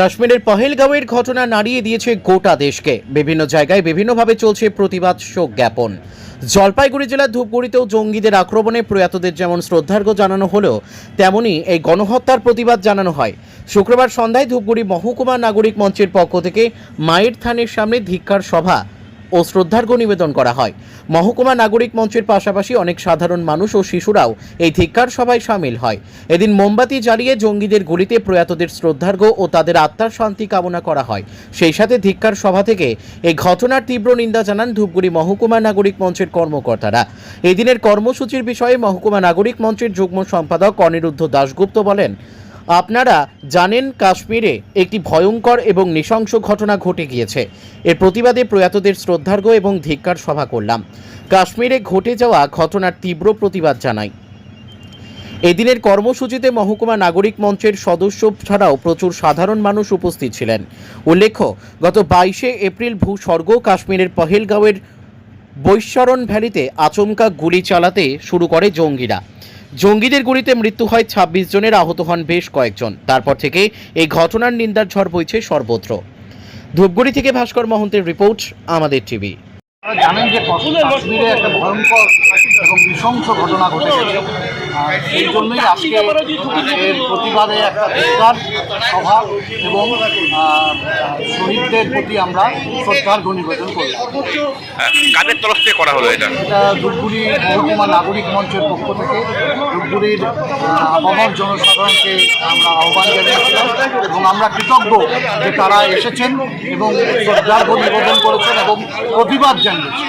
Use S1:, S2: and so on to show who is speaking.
S1: কাশ্মীরের পহেলগাঁওয়ের ঘটনা নাড়িয়ে দিয়েছে গোটা দেশকে। বিভিন্ন জায়গায় বিভিন্নভাবে চলছে প্রতিবাদ শোক জ্ঞাপন। জলপাইগুড়ি জেলার ধূপগুড়িতেও জঙ্গিদের আক্রমণে প্রয়াতদের যেমন শ্রদ্ধার্ঘ্য জানানো হলেও তেমনই এই গণহত্যার প্রতিবাদ জানানো হয়। শুক্রবার সন্ধ্যায় ধূপগুড়ি মহকুমা নাগরিক মঞ্চের পক্ষ থেকে মায়ের থানের সামনে ধিক্কার সভা ও শ্রদ্ধার্ঘ্য নিবেদন করা হয়। মহকুমা নাগরিক মঞ্চের পাশাপাশি অনেক সাধারণ মানুষ ও শিশুরাও এই ধিক্কার সভায় সামিল হয়। এদিন মোমবাতি জ্বালিয়ে জঙ্গিদের গুলিতে প্রয়াতদের শ্রদ্ধার্ঘ্য ও তাদের আত্মার শান্তি কামনা করা হয়। সেই সাথে ধিক্কার সভা থেকে এই ঘটনার তীব্র নিন্দা জানান ধূপগুড়ি মহকুমা নাগরিক মঞ্চের কর্মকর্তারা। এদিনের কর্মসূচির বিষয়ে মহকুমা নাগরিক মঞ্চের যুগ্ম সম্পাদক অনিরুদ্ধ দাশগুপ্ত বলেন আপনারা জানেন কাশ্মীরে একটি ভয়ঙ্কর এবং নৃশংস ঘটনা ঘটে গিয়েছে। এর প্রতিবাদে প্রয়াতদের শ্রদ্ধার্ঘ্য এবং ধিক্কার সভা করলাম। কাশ্মীরে ঘটে যাওয়া ঘটনার তীব্র প্রতিবাদ জানাই। এদিনের কর্মসূচিতে মহকুমা নাগরিক মঞ্চের সদস্য ছাড়াও প্রচুর সাধারণ মানুষ উপস্থিত ছিলেন। উল্লেখ্য, গত বাইশে এপ্রিল ভূস্বর্গ কাশ্মীরের পহেলগাঁওয়ের বৈশ্বরণ ভ্যালিতে আচমকা গুলি চালাতে শুরু করে জঙ্গিরা। জঙ্গিদের গুলিতে মৃত্যু হয় ছাব্বিশ জনের, আহত হন বেশ কয়েকজন। তারপর থেকে এই ঘটনার নিন্দার ঝড় বইছে সর্বত্র। ধূপগুড়ি থেকে ভাস্কর মহন্তের রিপোর্ট, আমাদের টিভি।
S2: জানেন যে কাশ্মীরে একটা ভয়ঙ্কর এবং নৃশংস ঘটনা ঘটে সেই জন্যই আজকে এর প্রতিবাদে একটা ধিক্কার সভা এবং শহীদদের প্রতি আমরা শ্রদ্ধার্ঘ নিবেদন করলাম।
S3: হ্যাঁ, কাদের তরফ থেকে করা হলো এটা?
S2: ধূপগুড়ি মহকুমা নাগরিক মঞ্চের পক্ষ থেকে ধূপগুড়ির আপামর জনসাধারণকে আমরা আহ্বান জানিয়েছিলাম এবং আমরা কৃতজ্ঞ যে তারা এসেছেন এবং শ্রদ্ধার্ঘ নিবেদন করেছেন এবং প্রতিবাদ জানিয়েছেন।